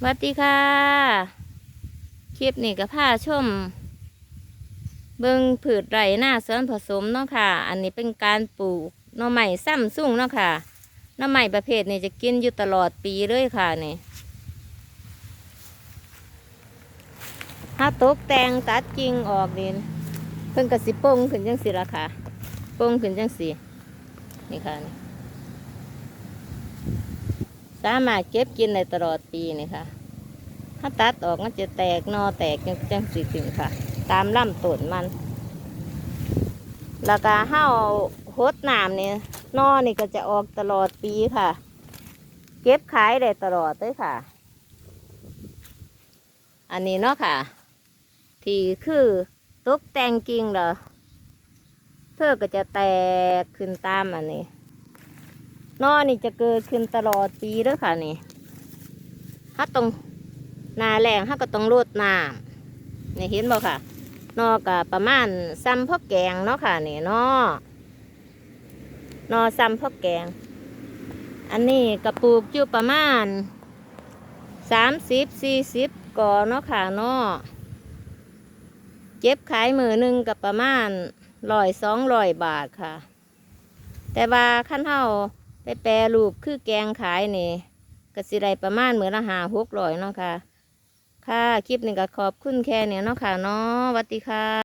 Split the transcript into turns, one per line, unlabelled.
สวัสดีค่ะ คลิปนี้ก็พาชม เบิงผืชไรหน้าสวนผสมเนาะค่ะ อันนี้เป็นการปลูกหน่อไม้ซ้ำซุ่งเนาะค่ะหน่อไม้ประเภทนี้จะกินอยู่ตลอดปีเลยค่ะนี่ถ้าตกแต่งตัดกิ่งออกนี่เพิ่นกระสิปงขึ้นจังสิละค่ะปงขึ้นจังสินี่ค่ะนี่ สามารถเก็บกินได้ตลอดปีนี่ค่ะ ถ้าตัดออกมันจะแตกนอแตกจังจังสิถึงค่ะ ตามลำต้นมัน แล้วก็ห้าโหดน้ำนี่ยนอนี่ก็จะออกตลอดปีค่ะ เก็บขายได้ตลอดเลยค่ะ อันนี้เนาะค่ะ ที่คือตกแต่งกิ่งเหรอเพื่อก็จะแตกขึ้นตามอันนี้ นอนี่จะเกิดขึ้นตลอดปีเด้วยค่ะนี่ถ้าตรงนาแรงเขาก็ต้องรดน้ำนี่เห็นบ่ค่ะ นอกับประมาณซ้ำพ่อแกงเนาะค่ะนี่นอนอซ้ำพ่อแกง อันนี้กระปลูกอยู่ประมาณสามสิบสี่สิบก่อเนาะค่ะนอเจ็บขายมือหนึ่งกับประมาณร้อยสองร้อยบาทค่ะ แต่ว่าขั้นเท่า ไปแปรรูปคือแกงขายนี่ก็สิไรประมาณเหมือนละหาหกร้อยเนาะค่ะ ค่ะ คลิปนี้ก็ขอบคุณแค่เนี่ยเนาะค่ะเนาะสวัสดีค่ะ